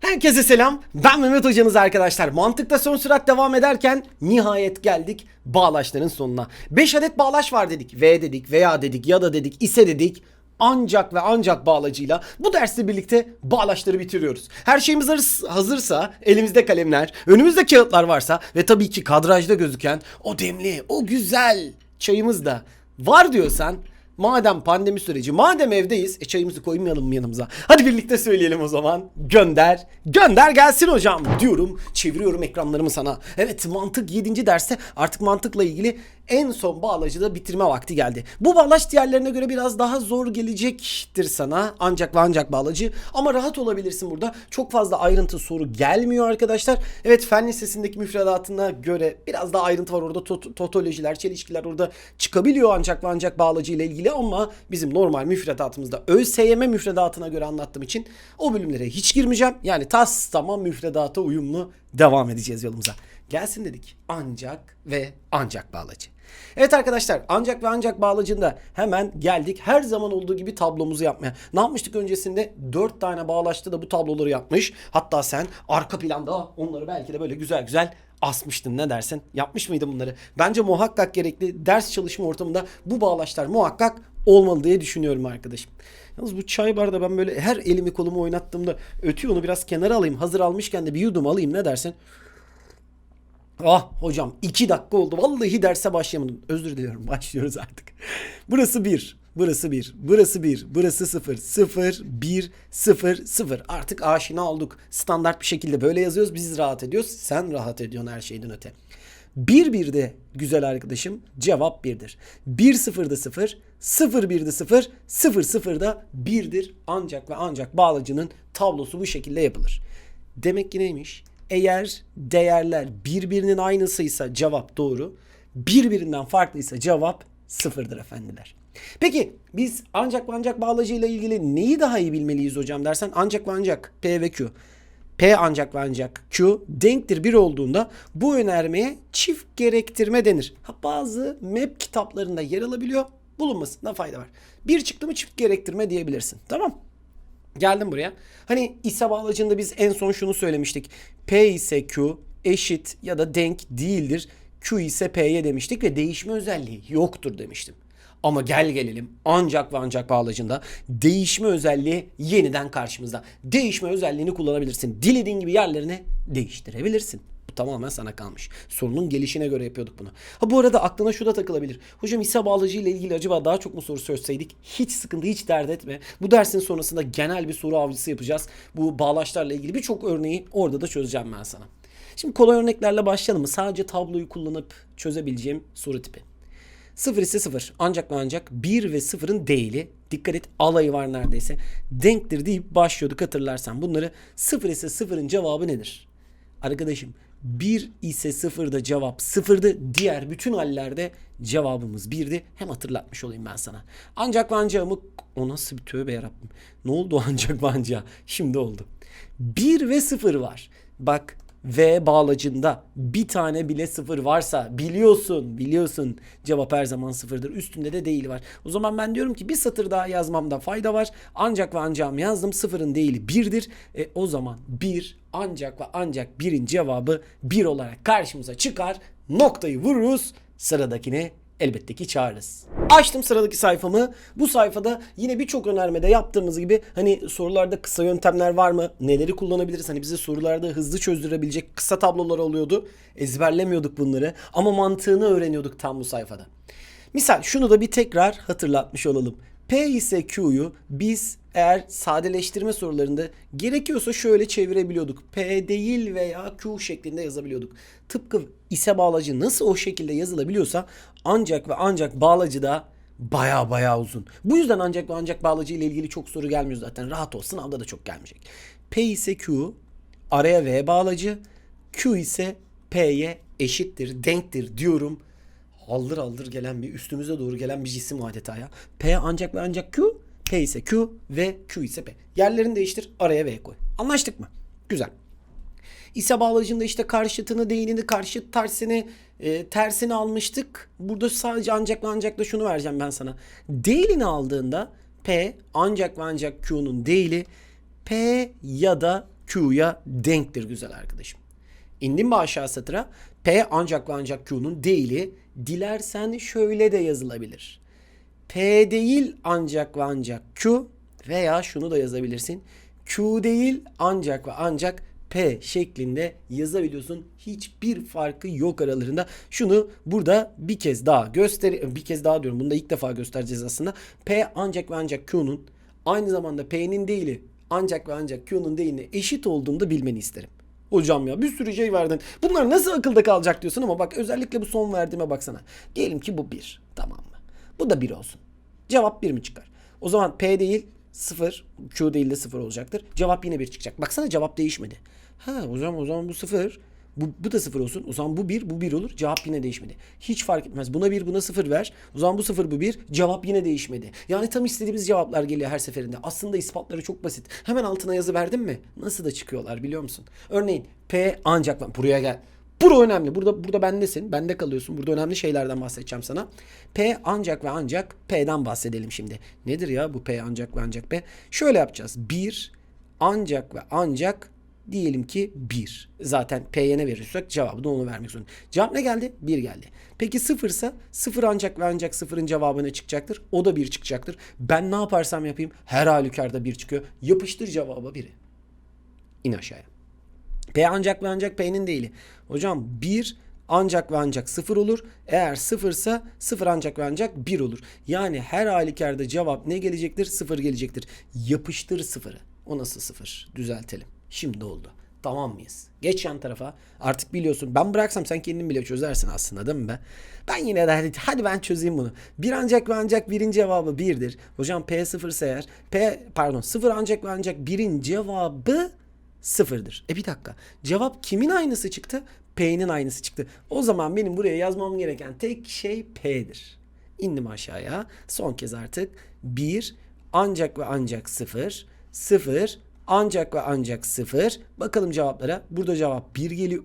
Herkese selam. Ben Mehmet hocanız arkadaşlar. Mantıkta son sürat devam ederken nihayet geldik bağlaçların sonuna. 5 adet bağlaç var dedik. V dedik, veya dedik, ya da dedik, ise dedik. Ancak ve ancak bağlacıyla bu dersle birlikte bağlaçları bitiriyoruz. Her şeyimiz hazır- hazırsa, elimizde kalemler, önümüzde kağıtlar varsa ve tabii ki kadrajda gözüken o demli, o güzel çayımız da var diyorsan Madem pandemi süreci, madem evdeyiz, e çayımızı koymayalım mı yanımıza? Hadi birlikte söyleyelim o zaman. Gönder, gönder gelsin hocam diyorum. Çeviriyorum ekranlarımı sana. Evet mantık 7. derste artık mantıkla ilgili en son bağlacı bitirme vakti geldi. Bu bağlaç diğerlerine göre biraz daha zor gelecektir sana. Ancak ve ancak bağlacı. Ama rahat olabilirsin burada. Çok fazla ayrıntı soru gelmiyor arkadaşlar. Evet fen lisesindeki müfredatına göre biraz daha ayrıntı var orada. Tot- totolojiler, çelişkiler orada çıkabiliyor ancak ve ancak bağlacı ile ilgili ama bizim normal müfredatımızda ÖSYM müfredatına göre anlattığım için o bölümlere hiç girmeyeceğim. Yani tas tamam müfredata uyumlu devam edeceğiz yolumuza. Gelsin dedik. Ancak ve ancak bağlacı. Evet arkadaşlar ancak ve ancak bağlacında hemen geldik her zaman olduğu gibi tablomuzu yapmaya. Ne yapmıştık öncesinde? 4 tane bağlaçta da bu tabloları yapmış. Hatta sen arka planda onları belki de böyle güzel güzel asmıştın ne dersin? Yapmış mıydın bunları? Bence muhakkak gerekli ders çalışma ortamında bu bağlaçlar muhakkak olmalı diye düşünüyorum arkadaşım. Yalnız bu çay bardağı ben böyle her elimi kolumu oynattığımda ötüyor onu biraz kenara alayım. Hazır almışken de bir yudum alayım ne dersin? Ah hocam 2 dakika oldu. Vallahi derse başlayamadım. Özür diliyorum. Başlıyoruz artık. Burası 1. Burası 1. Burası 1. Burası 0. 0 1 0 0. Artık aşina olduk. Standart bir şekilde böyle yazıyoruz. Biz rahat ediyoruz. Sen rahat ediyorsun her şeyden öte. 1 1'de güzel arkadaşım cevap 1'dir. 1 0'da 0, 0 1'de 0, 0 0'da 1'dir. Ancak ve ancak bağlacının tablosu bu şekilde yapılır. Demek ki neymiş? Eğer değerler birbirinin aynısıysa cevap doğru, birbirinden farklıysa cevap sıfırdır efendiler. Peki biz ancak ve ancak bağlacıyla ilgili neyi daha iyi bilmeliyiz hocam dersen ancak ve ancak P ve Q. P ancak ve ancak Q denktir 1 olduğunda bu önermeye çift gerektirme denir. Ha, bazı map kitaplarında yer alabiliyor. Bulunmasında fayda var. Bir çıktı mı çift gerektirme diyebilirsin. Tamam. Geldim buraya. Hani ise bağlacında biz en son şunu söylemiştik. P ise Q eşit ya da denk değildir. Q ise P'ye demiştik ve değişme özelliği yoktur demiştim. Ama gel gelelim ancak ve ancak bağlacında değişme özelliği yeniden karşımızda. Değişme özelliğini kullanabilirsin. Dilediğin gibi yerlerini değiştirebilirsin. Tamamen sana kalmış. Sorunun gelişine göre yapıyorduk bunu. Ha bu arada aklına şu da takılabilir. Hocam ise bağlacı ile ilgili acaba daha çok mu soru çözseydik? Hiç sıkıntı, hiç dert etme. Bu dersin sonrasında genel bir soru avcısı yapacağız. Bu bağlaçlarla ilgili birçok örneği orada da çözeceğim ben sana. Şimdi kolay örneklerle başlayalım mı? Sadece tabloyu kullanıp çözebileceğim soru tipi. 0 ise 0 ancak ve ancak 1 ve 0'ın değili dikkat et alayı var neredeyse denktir deyip başlıyorduk hatırlarsan bunları 0 ise 0'ın cevabı nedir? Arkadaşım 1 ise 0'da cevap 0'dı diğer bütün hallerde cevabımız 1'di hem hatırlatmış olayım ben sana. Ancak ve ancağımı o nasıl bir tövbe yarabbim? Ne oldu ancak ve ancağı şimdi oldu. 1 ve 0 var. Bak V bağlacında bir tane bile sıfır varsa biliyorsun biliyorsun cevap her zaman sıfırdır. Üstünde de değil var. O zaman ben diyorum ki bir satır daha yazmamda fayda var. Ancak ve ancağım yazdım sıfırın değili birdir. E, o zaman bir ancak ve ancak birin cevabı bir olarak karşımıza çıkar. Noktayı vururuz sıradakine elbette ki çağırırız. Açtım sıradaki sayfamı. Bu sayfada yine birçok önermede yaptığımız gibi hani sorularda kısa yöntemler var mı? Neleri kullanabiliriz? Hani bize sorularda hızlı çözdürebilecek kısa tablolar oluyordu. Ezberlemiyorduk bunları ama mantığını öğreniyorduk tam bu sayfada. Misal şunu da bir tekrar hatırlatmış olalım. P ise Q'yu biz eğer sadeleştirme sorularında gerekiyorsa şöyle çevirebiliyorduk. P değil veya Q şeklinde yazabiliyorduk. Tıpkı ise bağlacı nasıl o şekilde yazılabiliyorsa ancak ve ancak bağlacı da baya baya uzun. Bu yüzden ancak ve ancak bağlacı ile ilgili çok soru gelmiyor zaten. Rahat ol sınavda da çok gelmeyecek. P ise Q araya V bağlacı Q ise P'ye eşittir, denktir diyorum haldır haldır gelen bir üstümüze doğru gelen bir cisim adeta ya. P ancak ve ancak Q, P ise Q ve Q ise P. Yerlerini değiştir araya V koy. Anlaştık mı? Güzel. İse bağlacında işte karşıtını, değilini, karşıt tersini, e, tersini almıştık. Burada sadece ancak ve ancak da şunu vereceğim ben sana. Değilini aldığında P ancak ve ancak Q'nun değili P ya da Q'ya denktir güzel arkadaşım. İndim mi aşağı satıra? P ancak ve ancak Q'nun değili dilersen şöyle de yazılabilir. P değil ancak ve ancak Q veya şunu da yazabilirsin. Q değil ancak ve ancak P şeklinde yazabiliyorsun. Hiçbir farkı yok aralarında. Şunu burada bir kez daha göster bir kez daha diyorum. Bunu da ilk defa göstereceğiz aslında. P ancak ve ancak Q'nun aynı zamanda P'nin değili ancak ve ancak Q'nun değiline eşit olduğunu da bilmeni isterim. Hocam ya bir sürü şey verdin. Bunlar nasıl akılda kalacak diyorsun ama bak özellikle bu son verdiğime baksana. Diyelim ki bu 1. Tamam? Bu da 1 olsun. Cevap 1 mi çıkar? O zaman P değil 0, Q değil de 0 olacaktır. Cevap yine 1 çıkacak. Baksana cevap değişmedi. Ha o zaman o zaman bu 0. Bu, bu da 0 olsun. O zaman bu 1, bu 1 olur. Cevap yine değişmedi. Hiç fark etmez. Buna 1, buna 0 ver. O zaman bu 0, bu 1. Cevap yine değişmedi. Yani tam istediğimiz cevaplar geliyor her seferinde. Aslında ispatları çok basit. Hemen altına yazı verdim mi? Nasıl da çıkıyorlar biliyor musun? Örneğin P ancak buraya gel. Bura önemli. Burada burada bendesin. Bende kalıyorsun. Burada önemli şeylerden bahsedeceğim sana. P ancak ve ancak P'den bahsedelim şimdi. Nedir ya bu P ancak ve ancak P? Şöyle yapacağız. 1 ancak ve ancak diyelim ki 1. Zaten P'ye ne verirsek cevabı da onu vermek zorunda. Cevap ne geldi? 1 geldi. Peki 0 ise 0 ancak ve ancak 0'ın cevabı ne çıkacaktır? O da 1 çıkacaktır. Ben ne yaparsam yapayım her halükarda 1 çıkıyor. Yapıştır cevaba 1'i. İn aşağıya. P ancak ve ancak P'nin değili. Hocam 1 ancak ve ancak 0 olur. Eğer 0 ise 0 ancak ve ancak 1 olur. Yani her halükarda cevap ne gelecektir? 0 gelecektir. Yapıştır 0'ı. O nasıl 0? Düzeltelim. Şimdi oldu. Tamam mıyız? Geç yan tarafa. Artık biliyorsun. Ben bıraksam sen kendin bile çözersin aslında değil mi be? Ben yine de hadi, hadi ben çözeyim bunu. Bir ancak ve ancak birin cevabı 1'dir. Hocam P 0 ise eğer P pardon 0 ancak ve ancak birin cevabı sıfırdır. E bir dakika. Cevap kimin aynısı çıktı? P'nin aynısı çıktı. O zaman benim buraya yazmam gereken tek şey P'dir. İndim aşağıya. Son kez artık 1 ancak ve ancak 0 0 ancak ve ancak 0. Bakalım cevaplara. Burada cevap 1 geliyor.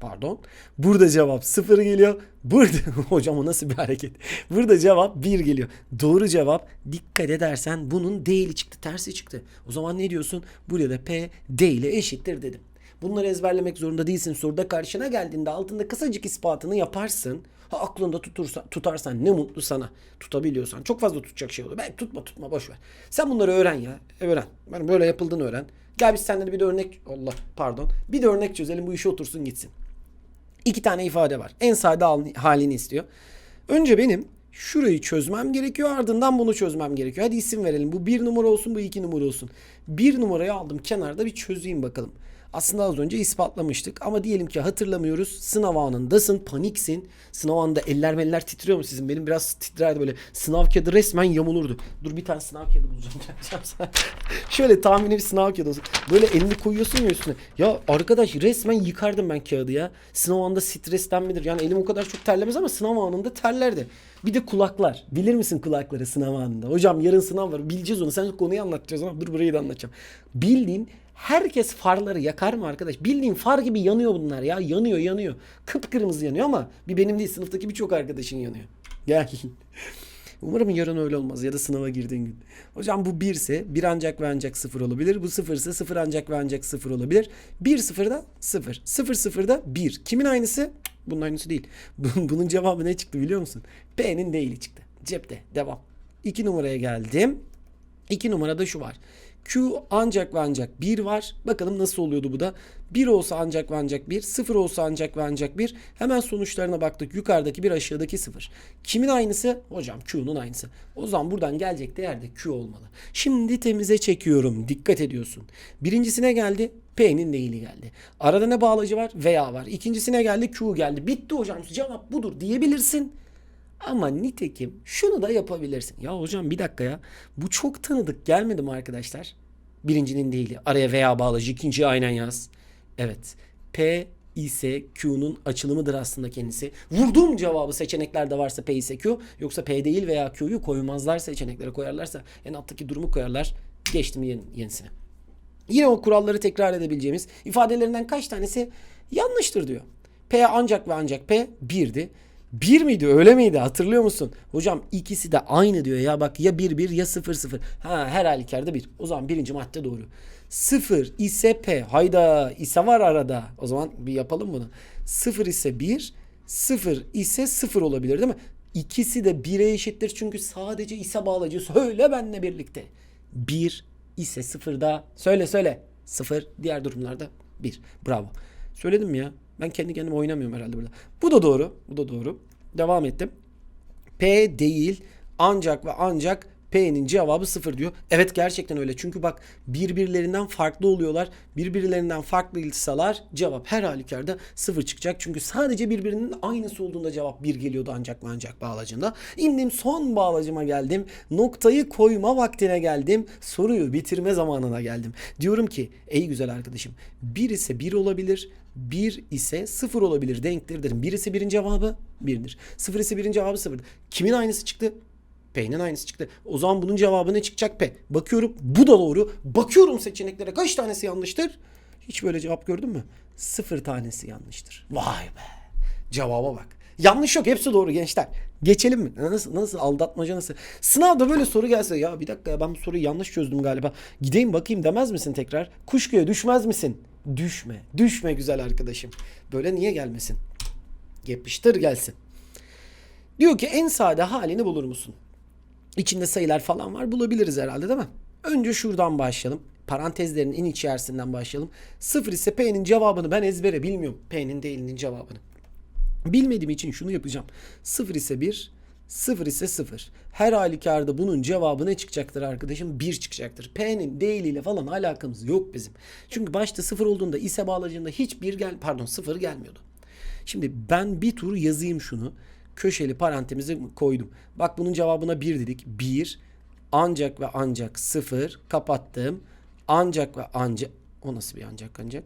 Pardon. Burada cevap 0 geliyor. Burada hocam o nasıl bir hareket? Burada cevap 1 geliyor. Doğru cevap dikkat edersen bunun değili çıktı. Tersi çıktı. O zaman ne diyorsun? Buraya da P D ile eşittir dedim. Bunları ezberlemek zorunda değilsin. Soruda karşına geldiğinde altında kısacık ispatını yaparsın. Ha aklında tutursa, tutarsan ne mutlu sana. Tutabiliyorsan. Çok fazla tutacak şey oluyor. Belki tutma tutma boş ver. Sen bunları öğren ya. Öğren. Ben böyle yapıldığını öğren. Gel biz de bir de örnek Allah pardon. Bir de örnek çözelim bu işi otursun gitsin. İki tane ifade var. En sade hal- halini istiyor. Önce benim şurayı çözmem gerekiyor ardından bunu çözmem gerekiyor. Hadi isim verelim. Bu bir numara olsun bu iki numara olsun. Bir numarayı aldım kenarda bir çözeyim bakalım. Aslında az önce ispatlamıştık ama diyelim ki hatırlamıyoruz. Sınav anındasın, paniksin. Sınav anında eller meller titriyor mu sizin? Benim biraz titrerdi böyle. Sınav kağıdı resmen yamulurdu. Dur bir tane sınav kağıdı bulacağım. Şöyle tahmini bir sınav kağıdı olsun. Böyle elini koyuyorsun ya üstüne. Ya arkadaş resmen yıkardım ben kağıdı ya. Sınav anında stresten midir? Yani elim o kadar çok terlemez ama sınav anında terlerdi. Bir de kulaklar. Bilir misin kulakları sınav anında? Hocam yarın sınav var. Bileceğiz onu. Sen konuyu anlatacağız ama dur burayı da anlatacağım. Bildiğin herkes farları yakar mı arkadaş? Bildiğin far gibi yanıyor bunlar ya. Yanıyor yanıyor. Kıpkırmızı yanıyor ama bir benim değil sınıftaki birçok arkadaşın yanıyor. Gel. Umarım yarın öyle olmaz ya da sınava girdiğin gün. Hocam bu 1 ise 1 ancak ve ancak 0 olabilir. Bu 0 ise 0 ancak ve ancak 0 olabilir. 1 0'da 0. 0 0'da 1. Kimin aynısı? Bunun aynısı değil. Bunun cevabı ne çıktı biliyor musun? P'nin değili çıktı. Cepte. Devam. 2 numaraya geldim. 2 numarada şu var. Q ancak ve ancak 1 var. Bakalım nasıl oluyordu bu da. 1 olsa ancak ve ancak 1, 0 olsa ancak ve ancak 1. Hemen sonuçlarına baktık. Yukarıdaki 1, aşağıdaki 0. Kimin aynısı? Hocam Q'nun aynısı. O zaman buradan gelecek değer de Q olmalı. Şimdi temize çekiyorum. Dikkat ediyorsun. Birincisine geldi. P'nin değili geldi. Arada ne bağlacı var? Veya var. İkincisine geldi. Q geldi. Bitti hocam. Cevap budur diyebilirsin. Ama nitekim şunu da yapabilirsin. Ya hocam bir dakika ya. Bu çok tanıdık gelmedi mi arkadaşlar? Birincinin değili. Araya veya bağlacı. ikinciyi aynen yaz. Evet. P ise Q'nun açılımıdır aslında kendisi. Vurduğum cevabı seçeneklerde varsa P ise Q. Yoksa P değil veya Q'yu koymazlar seçeneklere koyarlarsa en alttaki durumu koyarlar. Geçtim yeni, yenisine. Yine o kuralları tekrar edebileceğimiz ifadelerinden kaç tanesi yanlıştır diyor. P ancak ve ancak P 1'di. 1 miydi öyle miydi hatırlıyor musun? Hocam ikisi de aynı diyor ya bak ya 1 1 ya 0 0. Ha her halükarda 1. O zaman birinci madde doğru. 0 ise P. Hayda ise var arada. O zaman bir yapalım bunu. 0 ise 1, 0 ise 0 olabilir değil mi? İkisi de 1'e eşittir çünkü sadece ise bağlacı. Söyle benle birlikte. 1 ise 0'da söyle söyle. 0 diğer durumlarda 1. Bravo. Söyledim mi ya? Ben kendi kendime oynamıyorum herhalde burada. Bu da doğru. Bu da doğru. Devam ettim. P değil ancak ve ancak P'nin cevabı sıfır diyor. Evet gerçekten öyle. Çünkü bak birbirlerinden farklı oluyorlar. Birbirlerinden farklıysalar cevap her halükarda sıfır çıkacak. Çünkü sadece birbirinin aynısı olduğunda cevap bir geliyordu ancak ve ancak bağlacında. İndim son bağlacıma geldim. Noktayı koyma vaktine geldim. Soruyu bitirme zamanına geldim. Diyorum ki ey güzel arkadaşım bir ise bir olabilir. 1 ise 0 olabilir denktir derim. 1 ise 1'in cevabı 1'dir. 0 ise 1'in cevabı 0'dır. Kimin aynısı çıktı? P'nin aynısı çıktı. O zaman bunun cevabı ne çıkacak P? Bakıyorum bu da doğru. Bakıyorum seçeneklere kaç tanesi yanlıştır? Hiç böyle cevap gördün mü? Sıfır tanesi yanlıştır. Vay be. Cevaba bak. Yanlış yok. Hepsi doğru gençler. Geçelim mi? Nasıl nasıl aldatmaca nasıl? Sınavda böyle soru gelse ya bir dakika ya ben bu soruyu yanlış çözdüm galiba. Gideyim bakayım demez misin tekrar? Kuşkuya düşmez misin? Düşme. Düşme güzel arkadaşım. Böyle niye gelmesin? Yapıştır gelsin. Diyor ki en sade halini bulur musun? İçinde sayılar falan var. Bulabiliriz herhalde değil mi? Önce şuradan başlayalım. Parantezlerin en içerisinden başlayalım. Sıfır ise P'nin cevabını ben ezbere bilmiyorum. P'nin değilinin cevabını. Bilmediğim için şunu yapacağım. 0 ise 1, 0 ise 0. Her halükarda bunun cevabı ne çıkacaktır arkadaşım? 1 çıkacaktır. P'nin değiliyle falan alakamız yok bizim. Çünkü başta 0 olduğunda ise bağlacında hiç 1 gel pardon 0 gelmiyordu. Şimdi ben bir tur yazayım şunu. Köşeli parantemizi koydum. Bak bunun cevabına 1 dedik. 1 ancak ve ancak 0 kapattım. Ancak ve ancak o nasıl bir ancak ancak?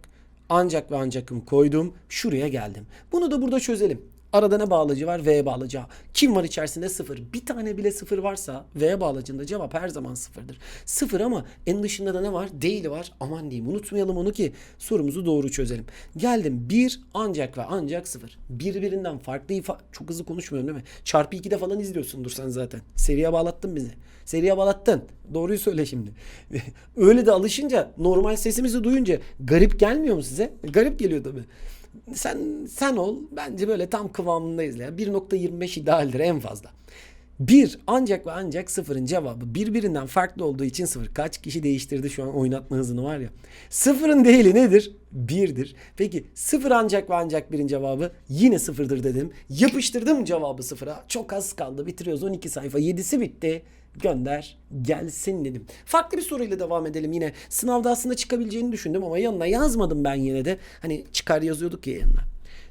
Ancak ve ancakım koydum. Şuraya geldim. Bunu da burada çözelim. Arada ne bağlacı var? V bağlacı. Kim var içerisinde? Sıfır. Bir tane bile sıfır varsa V bağlacında cevap her zaman sıfırdır. Sıfır ama en dışında da ne var? Değil var. Aman diyeyim unutmayalım onu ki sorumuzu doğru çözelim. Geldim. Bir ancak ve ancak sıfır. Birbirinden farklı ifa... Çok hızlı konuşmuyorum değil mi? Çarpı 2'de falan izliyorsundur sen zaten. Seriye bağlattın bizi. Seriye bağlattın. Doğruyu söyle şimdi. Öyle de alışınca normal sesimizi duyunca garip gelmiyor mu size? Garip geliyor tabii. Sen sen ol. Bence böyle tam kıvamındayız ya. 1.25 idealdir en fazla. 1 ancak ve ancak sıfırın cevabı birbirinden farklı olduğu için sıfır. Kaç kişi değiştirdi şu an oynatma hızını var ya. Sıfırın değili nedir? 1'dir. Peki sıfır ancak ve ancak birin cevabı yine sıfırdır dedim. Yapıştırdım cevabı sıfıra. Çok az kaldı. Bitiriyoruz 12 sayfa. 7'si bitti gönder gelsin dedim. Farklı bir soruyla devam edelim yine. Sınavda aslında çıkabileceğini düşündüm ama yanına yazmadım ben yine de. Hani çıkar yazıyorduk ya yanına.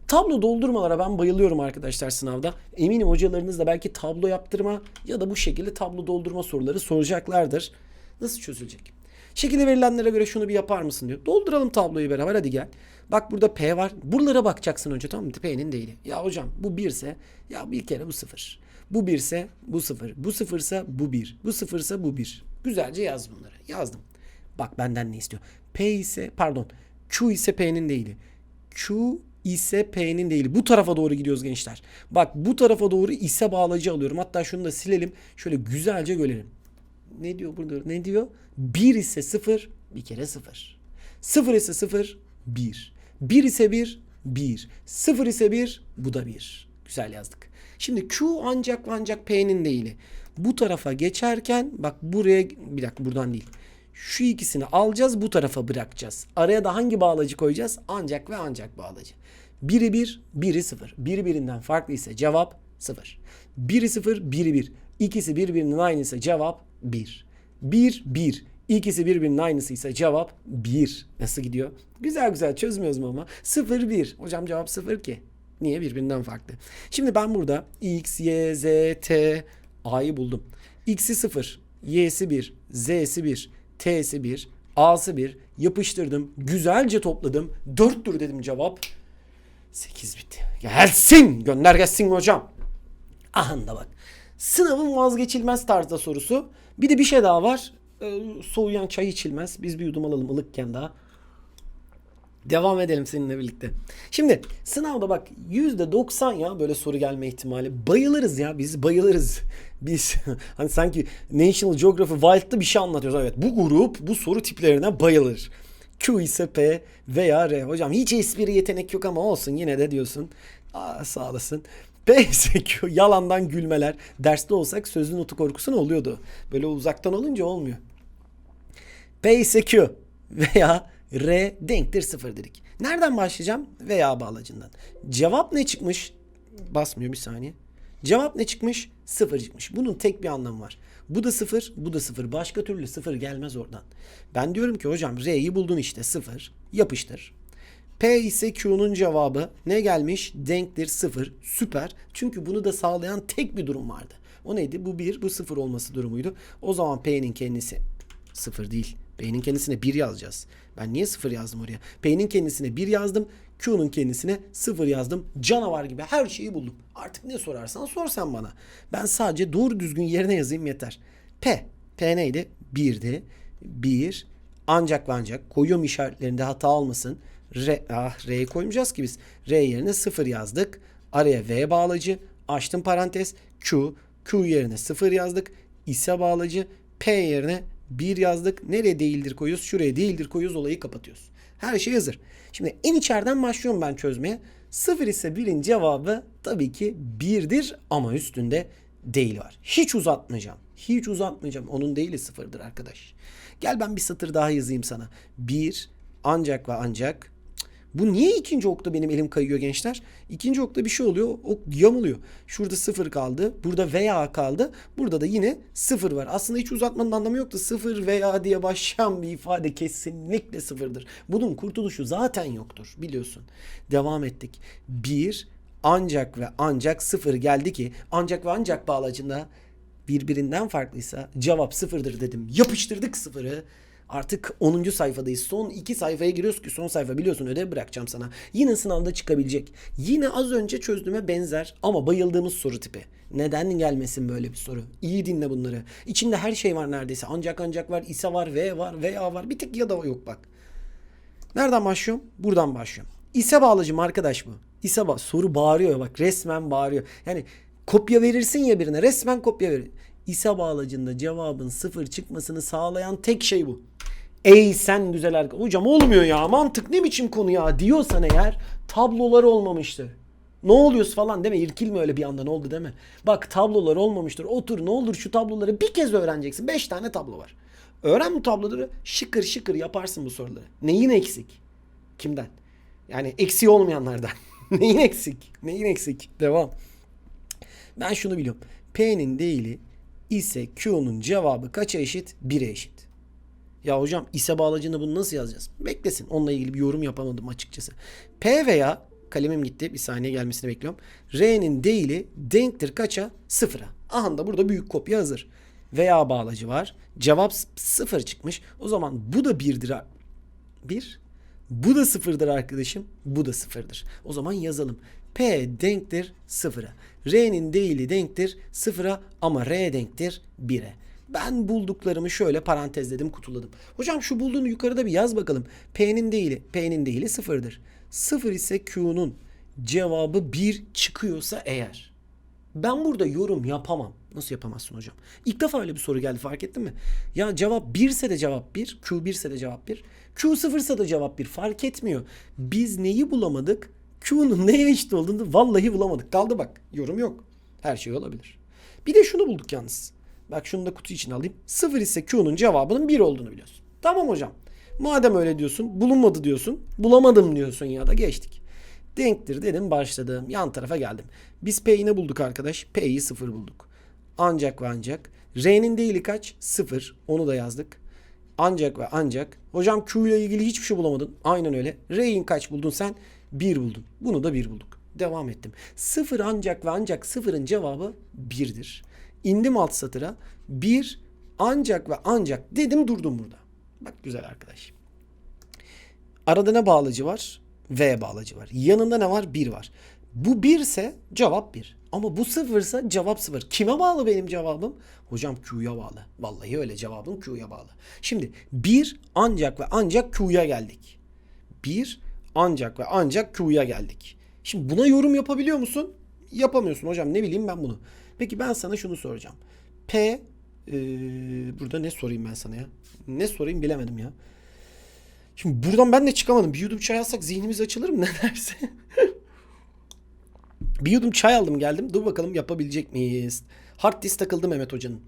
Tablo doldurmalara ben bayılıyorum arkadaşlar sınavda. Eminim hocalarınız da belki tablo yaptırma ya da bu şekilde tablo doldurma soruları soracaklardır. Nasıl çözülecek? Şekilde verilenlere göre şunu bir yapar mısın diyor. Dolduralım tabloyu beraber hadi gel. Bak burada P var. Buralara bakacaksın önce tamam mı? P'nin değili. Ya hocam bu 1 ise ya bir kere bu 0. Bu 1 ise bu 0. Bu 0 ise bu 1. Bu 0 ise bu 1. Güzelce yaz bunları. Yazdım. Bak benden ne istiyor? P ise pardon Q ise P'nin değili. Q ise P'nin değili. Bu tarafa doğru gidiyoruz gençler. Bak bu tarafa doğru ise bağlacı alıyorum. Hatta şunu da silelim. Şöyle güzelce görelim. Ne diyor burada? Ne diyor? 1 ise 0 bir kere 0. 0 ise 0 1. 1 ise 1 1. 0 ise 1 bu da 1. Güzel yazdık. Şimdi Q ancak ve ancak P'nin değili. Bu tarafa geçerken bak buraya bir dakika buradan değil. Şu ikisini alacağız bu tarafa bırakacağız. Araya da hangi bağlacı koyacağız? Ancak ve ancak bağlacı. Biri 1, biri 0. Biri birinden farklı ise cevap 0. Biri 0, biri 1. İkisi birbirinin aynısı cevap 1. 1, 1. İkisi birbirinin aynısı ise cevap 1. Nasıl gidiyor? Güzel güzel çözmüyoruz mu ama? 0, 1. Hocam cevap 0 ki. Niye? Birbirinden farklı. Şimdi ben burada X, Y, Z, T, A'yı buldum. X'i 0, Y'si 1, Z'si 1, T'si 1, A'sı 1. Yapıştırdım. Güzelce topladım. 4'tür dedim cevap. 8 bitti. Gelsin. Gönder gelsin hocam. Ahanda bak. Sınavın vazgeçilmez tarzda sorusu. Bir de bir şey daha var. Ee, soğuyan çay içilmez. Biz bir yudum alalım ılıkken daha. Devam edelim seninle birlikte. Şimdi sınavda bak %90 ya böyle soru gelme ihtimali. Bayılırız ya biz bayılırız. Biz hani sanki National Geography Wild'da bir şey anlatıyoruz. Evet bu grup bu soru tiplerine bayılır. Q ise P veya R. Hocam hiç espri yetenek yok ama olsun yine de diyorsun. Aa, sağ olasın. P ise Q yalandan gülmeler. Derste olsak sözlü notu korkusuna oluyordu. Böyle uzaktan olunca olmuyor. P ise Q veya R denktir 0 dedik. Nereden başlayacağım? Veya bağlacından. Cevap ne çıkmış? Basmıyor bir saniye. Cevap ne çıkmış? 0 çıkmış. Bunun tek bir anlamı var. Bu da 0, bu da 0. Başka türlü 0 gelmez oradan. Ben diyorum ki hocam R'yi buldun işte 0. Yapıştır. P ise Q'nun cevabı ne gelmiş? Denktir 0. Süper. Çünkü bunu da sağlayan tek bir durum vardı. O neydi? Bu 1, bu 0 olması durumuydu. O zaman P'nin kendisi 0 değil. P'nin kendisine 1 yazacağız. Ben niye 0 yazdım oraya? P'nin kendisine 1 yazdım. Q'nun kendisine 0 yazdım. Canavar gibi her şeyi buldum. Artık ne sorarsan sor sen bana. Ben sadece doğru düzgün yerine yazayım yeter. P. P neydi? 1'di. 1. Ancak ve ancak. Koyuyorum işaretlerinde hata olmasın. R, ah R'yi koymayacağız ki biz. R yerine 0 yazdık. Araya V bağlacı. Açtım parantez. Q. Q yerine 0 yazdık. İse bağlacı. P yerine 1 yazdık. Nereye değildir koyuyoruz? Şuraya değildir koyuyoruz. Olayı kapatıyoruz. Her şey hazır. Şimdi en içeriden başlıyorum ben çözmeye. 0 ise 1'in cevabı tabii ki 1'dir ama üstünde değil var. Hiç uzatmayacağım. Hiç uzatmayacağım. Onun değili sıfırdır arkadaş. Gel ben bir satır daha yazayım sana. 1 ancak ve ancak bu niye ikinci okta benim elim kayıyor gençler? İkinci okta bir şey oluyor. Ok yamuluyor. Şurada sıfır kaldı. Burada veya kaldı. Burada da yine sıfır var. Aslında hiç uzatmanın anlamı yoktu. Sıfır veya diye başlayan bir ifade kesinlikle sıfırdır. Bunun kurtuluşu zaten yoktur. Biliyorsun. Devam ettik. Bir ancak ve ancak sıfır geldi ki ancak ve ancak bağlacında birbirinden farklıysa cevap sıfırdır dedim. Yapıştırdık sıfırı. Artık 10. sayfadayız. Son 2 sayfaya giriyoruz ki son sayfa biliyorsun ödev bırakacağım sana. Yine sınavda çıkabilecek. Yine az önce çözdüğüme benzer ama bayıldığımız soru tipi. Neden gelmesin böyle bir soru? İyi dinle bunları. İçinde her şey var neredeyse. Ancak ancak var, ise var, ve var, veya var. Bir tek ya da yok bak. Nereden başlıyorum? Buradan başlıyorum. İse bağlacım arkadaş bu. İse ba soru bağırıyor bak resmen bağırıyor. Yani kopya verirsin ya birine resmen kopya verir. İse bağlacında cevabın sıfır çıkmasını sağlayan tek şey bu. Ey sen güzel arkadaş. Hocam olmuyor ya mantık ne biçim konu ya diyorsan eğer tablolar olmamıştır. Ne oluyoruz falan deme. İrkilme öyle bir anda ne oldu deme. Bak tablolar olmamıştır. Otur ne olur şu tabloları bir kez öğreneceksin. Beş tane tablo var. Öğren bu tabloları şıkır şıkır yaparsın bu soruları. Neyin eksik? Kimden? Yani eksiği olmayanlardan. Neyin eksik? Neyin eksik? Devam. Ben şunu biliyorum. P'nin değili ise Q'nun cevabı kaça eşit? 1'e eşit. Ya hocam ise bağlacını bunu nasıl yazacağız? Beklesin. Onunla ilgili bir yorum yapamadım açıkçası. P veya kalemim gitti. Bir saniye gelmesini bekliyorum. R'nin değili denktir kaça? Sıfıra. Aha da burada büyük kopya hazır. Veya bağlacı var. Cevap sıfır çıkmış. O zaman bu da birdir. Bir. Bu da sıfırdır arkadaşım. Bu da sıfırdır. O zaman yazalım. P denktir sıfıra. R'nin değili denktir sıfıra ama R denktir 1'e. Ben bulduklarımı şöyle parantezledim, kutuladım. Hocam şu bulduğunu yukarıda bir yaz bakalım. P'nin değili, P'nin değili sıfırdır. Sıfır ise Q'nun cevabı 1 çıkıyorsa eğer. Ben burada yorum yapamam. Nasıl yapamazsın hocam? İlk defa öyle bir soru geldi fark ettin mi? Ya cevap 1 ise de cevap 1, Q 1 ise de cevap 1, Q 0 ise de cevap 1 fark etmiyor. Biz neyi bulamadık? Q'nun neye eşit olduğunu vallahi bulamadık. Kaldı bak. Yorum yok. Her şey olabilir. Bir de şunu bulduk yalnız. Bak şunu da kutu için alayım. 0 ise Q'nun cevabının 1 olduğunu biliyorsun. Tamam hocam. Madem öyle diyorsun, bulunmadı diyorsun, bulamadım diyorsun ya da geçtik. Denktir dedim başladım. Yan tarafa geldim. Biz P'yi ne bulduk arkadaş? P'yi 0 bulduk. Ancak ve ancak. R'nin değili kaç? 0. Onu da yazdık. Ancak ve ancak. Hocam Q ile ilgili hiçbir şey bulamadın. Aynen öyle. R'in kaç buldun sen? 1 buldun. Bunu da 1 bulduk. Devam ettim. 0 ancak ve ancak 0'ın cevabı 1'dir. İndim alt satıra. 1 ancak ve ancak dedim durdum burada. Bak güzel arkadaş. Arada ne bağlacı var? V bağlacı var. Yanında ne var? 1 var. Bu 1 ise cevap 1. Ama bu 0 ise cevap 0. Kime bağlı benim cevabım? Hocam Q'ya bağlı. Vallahi öyle cevabım Q'ya bağlı. Şimdi 1 ancak ve ancak Q'ya geldik. 1 Ancak ve ancak Q'ya geldik. Şimdi buna yorum yapabiliyor musun? Yapamıyorsun hocam ne bileyim ben bunu. Peki ben sana şunu soracağım. P ee, burada ne sorayım ben sana ya? Ne sorayım bilemedim ya. Şimdi buradan ben de çıkamadım. Bir yudum çay alsak zihnimiz açılır mı ne dersin? bir yudum çay aldım geldim. Dur bakalım yapabilecek miyiz? Hard disk takıldı Mehmet Hoca'nın.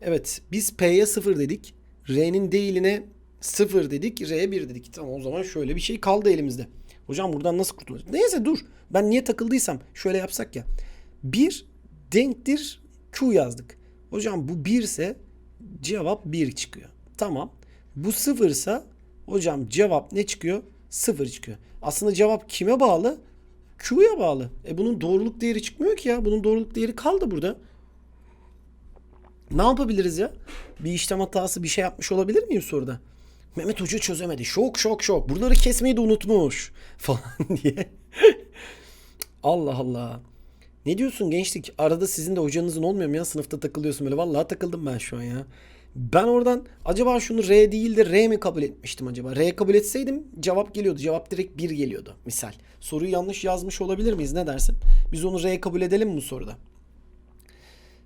Evet biz P'ye 0 dedik. R'nin değiline 0 dedik. R'ye 1 dedik. Tamam o zaman şöyle bir şey kaldı elimizde. Hocam buradan nasıl kurtulacağız? Neyse dur. Ben niye takıldıysam şöyle yapsak ya. 1 denktir Q yazdık. Hocam bu 1 ise cevap 1 çıkıyor. Tamam. Bu 0 ise hocam cevap ne çıkıyor? 0 çıkıyor. Aslında cevap kime bağlı? Q'ya bağlı. E bunun doğruluk değeri çıkmıyor ki ya. Bunun doğruluk değeri kaldı burada. Ne yapabiliriz ya? Bir işlem hatası bir şey yapmış olabilir miyim soruda? Mehmet Hoca çözemedi. Şok şok şok. Buraları kesmeyi de unutmuş. Falan diye. Allah Allah. Ne diyorsun gençlik? Arada sizin de hocanızın olmuyor mu ya? Sınıfta takılıyorsun böyle. Vallahi takıldım ben şu an ya. Ben oradan acaba şunu R değil de R mi kabul etmiştim acaba? R kabul etseydim cevap geliyordu. Cevap direkt 1 geliyordu misal. Soruyu yanlış yazmış olabilir miyiz? Ne dersin? Biz onu R kabul edelim mi bu soruda?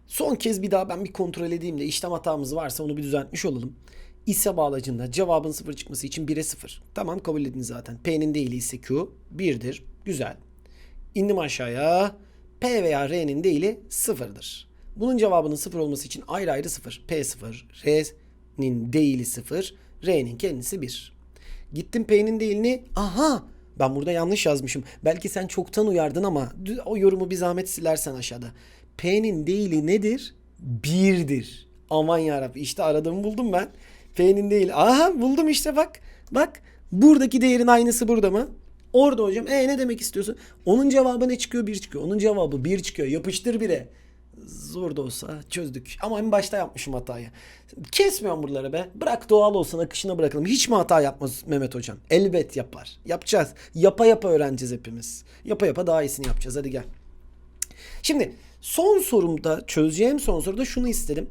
Son kez bir daha ben bir kontrol edeyim de işlem hatamız varsa onu bir düzeltmiş olalım. İse bağlacında cevabın 0 çıkması için 1'e 0. Tamam kabul edin zaten. P'nin değili ise Q 1'dir. Güzel. İndim aşağıya. P veya R'nin değili 0'dır. Bunun cevabının 0 olması için ayrı ayrı 0. P 0, R'nin değili 0, R'nin kendisi 1. Gittim P'nin değilini. Aha! Ben burada yanlış yazmışım. Belki sen çoktan uyardın ama o yorumu bir zahmet silersen aşağıda. P'nin değili nedir? 1'dir. Aman yarabbi işte aradığımı buldum ben. P'nin değil. Aha buldum işte bak. Bak buradaki değerin aynısı burada mı? Orada hocam. E ne demek istiyorsun? Onun cevabı ne çıkıyor? 1 çıkıyor. Onun cevabı 1 çıkıyor. Yapıştır 1'e. Zor da olsa çözdük. Ama en başta yapmışım hatayı. Kesmiyorum buraları be. Bırak doğal olsun akışına bırakalım. Hiç mi hata yapmaz Mehmet hocam? Elbet yapar. Yapacağız. Yapa yapa öğreneceğiz hepimiz. Yapa yapa daha iyisini yapacağız. Hadi gel. Şimdi son sorumda çözeceğim son soruda şunu istedim.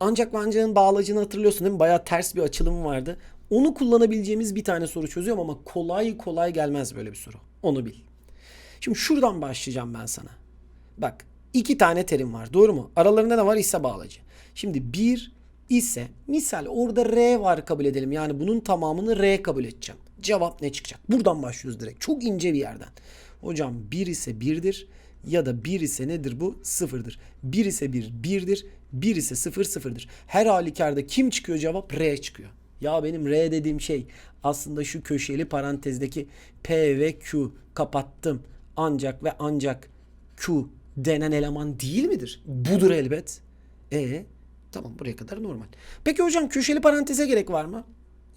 Ancak ve bağlacını hatırlıyorsun değil mi? Bayağı ters bir açılım vardı. Onu kullanabileceğimiz bir tane soru çözüyorum ama kolay kolay gelmez böyle bir soru. Onu bil. Şimdi şuradan başlayacağım ben sana. Bak iki tane terim var doğru mu? Aralarında ne var? ise bağlacı. Şimdi bir ise misal orada R var kabul edelim. Yani bunun tamamını R kabul edeceğim. Cevap ne çıkacak? Buradan başlıyoruz direkt. Çok ince bir yerden. Hocam 1 ise 1'dir ya da 1 ise nedir bu? 0'dır. 1 ise 1 1'dir. 1 ise 0 0'dır. Her halükarda kim çıkıyor cevap? R çıkıyor. Ya benim R dediğim şey aslında şu köşeli parantezdeki P ve Q kapattım. Ancak ve ancak Q denen eleman değil midir? Budur elbet. E tamam buraya kadar normal. Peki hocam köşeli paranteze gerek var mı?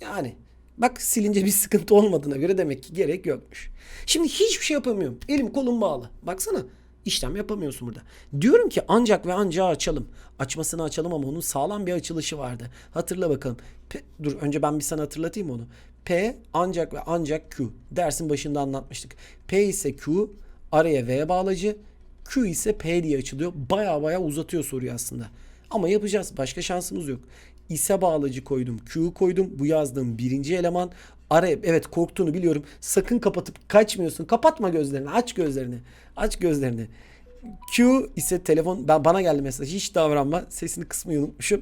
Yani Bak silince bir sıkıntı olmadığına göre demek ki gerek yokmuş. Şimdi hiçbir şey yapamıyorum. Elim kolum bağlı. Baksana işlem yapamıyorsun burada. Diyorum ki ancak ve ancak açalım. Açmasını açalım ama onun sağlam bir açılışı vardı. Hatırla bakalım. P, dur önce ben bir sana hatırlatayım onu. P ancak ve ancak Q. Dersin başında anlatmıştık. P ise Q, araya V bağlacı, Q ise P diye açılıyor. Baya baya uzatıyor soruyu aslında. Ama yapacağız. Başka şansımız yok ise bağlacı koydum. Q koydum. Bu yazdığım birinci eleman. Araya evet korktuğunu biliyorum. Sakın kapatıp kaçmıyorsun. Kapatma gözlerini. Aç gözlerini. Aç gözlerini. Q ise telefon ben bana geldi mesaj. Hiç davranma. Sesini kısmayı unutmuşum.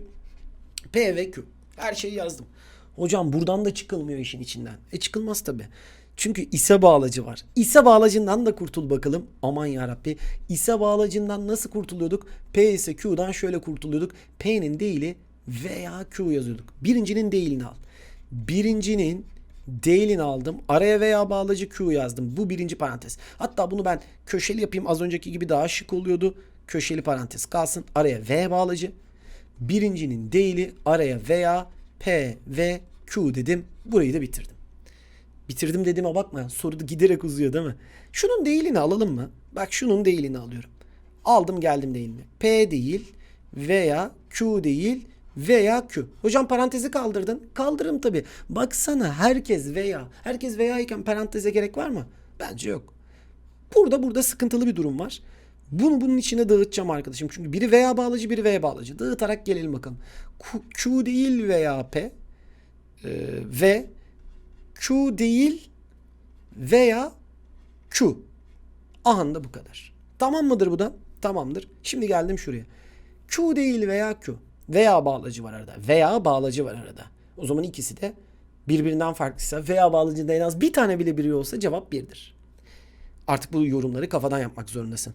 P ve Q. Her şeyi yazdım. Hocam buradan da çıkılmıyor işin içinden. E çıkılmaz tabi. Çünkü ise bağlacı var. İse bağlacından da kurtul bakalım. Aman yarabbi. İse bağlacından nasıl kurtuluyorduk? P ise Q'dan şöyle kurtuluyorduk. P'nin değili veya Q yazıyorduk. Birincinin değilini al. Birincinin değilini aldım. Araya veya bağlacı Q yazdım. Bu birinci parantez. Hatta bunu ben köşeli yapayım. Az önceki gibi daha şık oluyordu. Köşeli parantez kalsın. Araya V bağlacı. Birincinin değili araya veya P ve Q dedim. Burayı da bitirdim. Bitirdim dediğime bakma. Soru giderek uzuyor değil mi? Şunun değilini alalım mı? Bak şunun değilini alıyorum. Aldım geldim değilini. P değil veya Q değil veya Q. Hocam parantezi kaldırdın. Kaldırırım tabi. Baksana herkes veya. Herkes veya iken paranteze gerek var mı? Bence yok. Burada burada sıkıntılı bir durum var. Bunu bunun içine dağıtacağım arkadaşım. Çünkü biri veya bağlacı biri veya bağlacı. Dağıtarak gelelim bakalım. Q, Q değil veya P. Ee, ve Q değil veya Q. Ahanda bu kadar. Tamam mıdır bu da? Tamamdır. Şimdi geldim şuraya. Q değil veya Q. Veya bağlacı var arada. Veya bağlacı var arada. O zaman ikisi de birbirinden farklıysa veya bağlacında en az bir tane bile biri olsa cevap birdir. Artık bu yorumları kafadan yapmak zorundasın.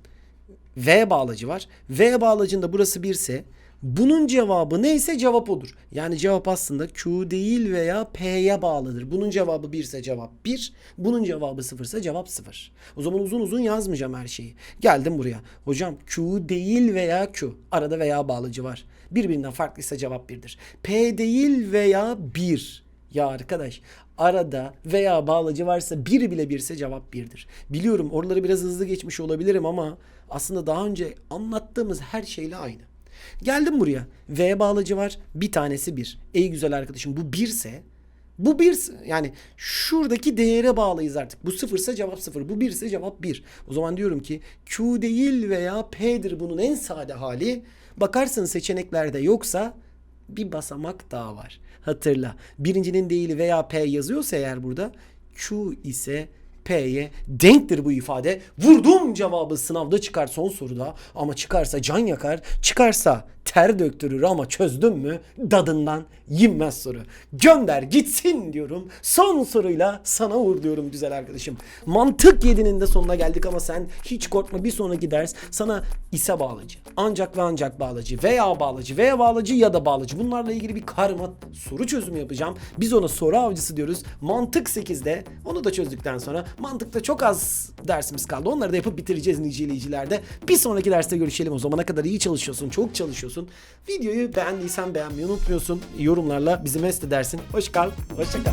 V bağlacı var. V bağlacında burası 1 ise bunun cevabı neyse cevap odur. Yani cevap aslında Q değil veya P'ye bağlıdır. Bunun cevabı 1 ise cevap 1. Bunun cevabı 0 ise cevap 0. O zaman uzun uzun yazmayacağım her şeyi. Geldim buraya. Hocam Q değil veya Q. Arada veya bağlacı var. Birbirinden farklıysa cevap 1'dir. P değil veya 1. Ya arkadaş arada veya bağlacı varsa biri bile birse cevap birdir. Biliyorum oraları biraz hızlı geçmiş olabilirim ama aslında daha önce anlattığımız her şeyle aynı. Geldim buraya. V bağlacı var. Bir tanesi bir. Ey güzel arkadaşım bu birse bu bir yani şuradaki değere bağlıyız artık. Bu sıfırsa cevap sıfır. Bu birse cevap bir. O zaman diyorum ki Q değil veya P'dir bunun en sade hali. Bakarsın seçeneklerde yoksa bir basamak daha var. Hatırla. Birincinin değili veya P yazıyorsa eğer burada Q ise P'ye denktir bu ifade. Vurdum cevabı sınavda çıkar son soruda ama çıkarsa can yakar, çıkarsa ter döktürür ama çözdün mü dadından yenmez soru. Gönder gitsin diyorum. Son soruyla sana uğur diyorum güzel arkadaşım. Mantık 7'nin de sonuna geldik ama sen hiç korkma bir sonraki ders sana ise bağlacı, ancak ve ancak bağlacı veya bağlacı veya bağlacı ya da bağlacı bunlarla ilgili bir karma soru çözümü yapacağım. Biz ona soru avcısı diyoruz. Mantık 8'de onu da çözdükten sonra mantıkta çok az dersimiz kaldı. Onları da yapıp bitireceğiz nicelicilerde. Bir sonraki derste görüşelim. O zamana kadar iyi çalışıyorsun, çok çalışıyorsun. Videoyu beğendiysen beğenmeyi unutmuyorsun. Yorumlarla bizi mest edersin. Hoş kal, hoşça kal.